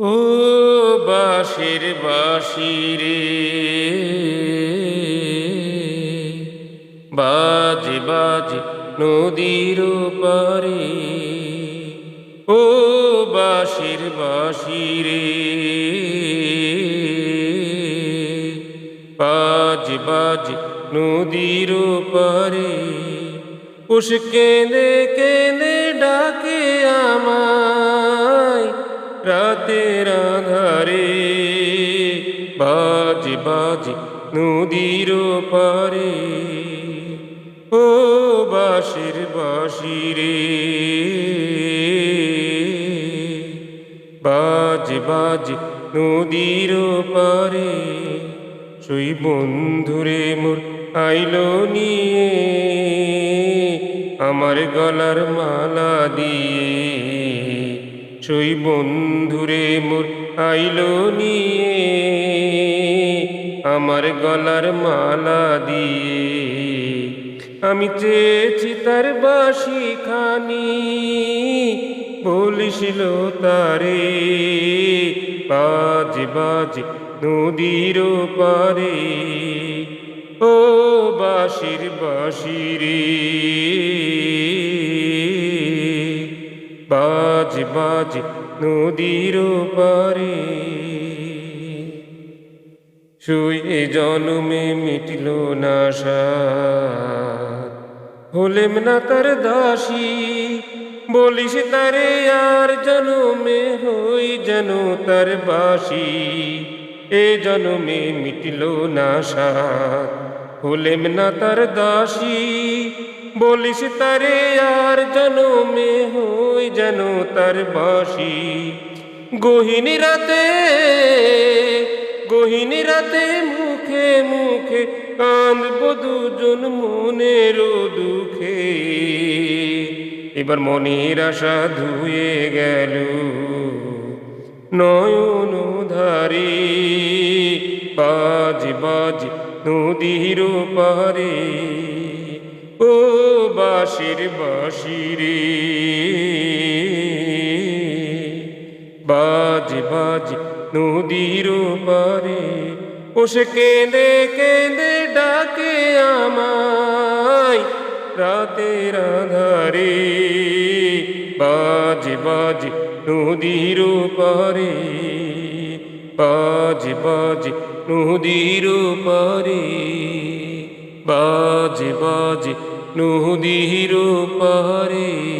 ও বাঁশির বাঁশি রে। বাজে বাজে নদীর পারে। ও বাঁশির বাঁশি রে। বাজে বাজে নদীর পারে। উস কেঁদে কেঁদে ডাকে আমায়। রাতের বাজে নদীর পারে ও বাঁশির বাঁশি রে। বাজে বাজে নদীর পারে সই বন্ধুরে মোর আইলো নিয়ে, আমার গলার মালা দিয়ে। সই বন্ধুরে মোর আইলো নিয়ে আমার গলার মালা দিয়ে আমি চেয়েছি তার বাসি খানি বলিছিল তারে, বাজ বাজে নদীর পারে ও বাসির বাসিরে বাজ বাজ নদীর পারে শুয়ে জন্মে মিটল না হলেম না তার দাসী, বলিস তারে আর জনমে হই যেন তার বাসি। এ জনমে মিটল না হলেম না তার দাসী, বলিস তারে আর জনমে হই যেন তার বাসি। গহিনী রাতে গহিনী রাতে মুখে মুখে কাঁদব দুজন মনের দুঃখে। এবার মনের আশা ধুয়ে গেল নয়ন ধারে। বাজ বাজ নদীর পারে। ও বাসির বাসিরে বাজ বাজ নদীর পারে। ও সে কেঁদে কেঁদে ডাকে আমায়। রাতের আধারে বাজ বাজ নদীর পারে। বাজ বাজ নদীর পারে। বাজ বাজ নদীর পারে।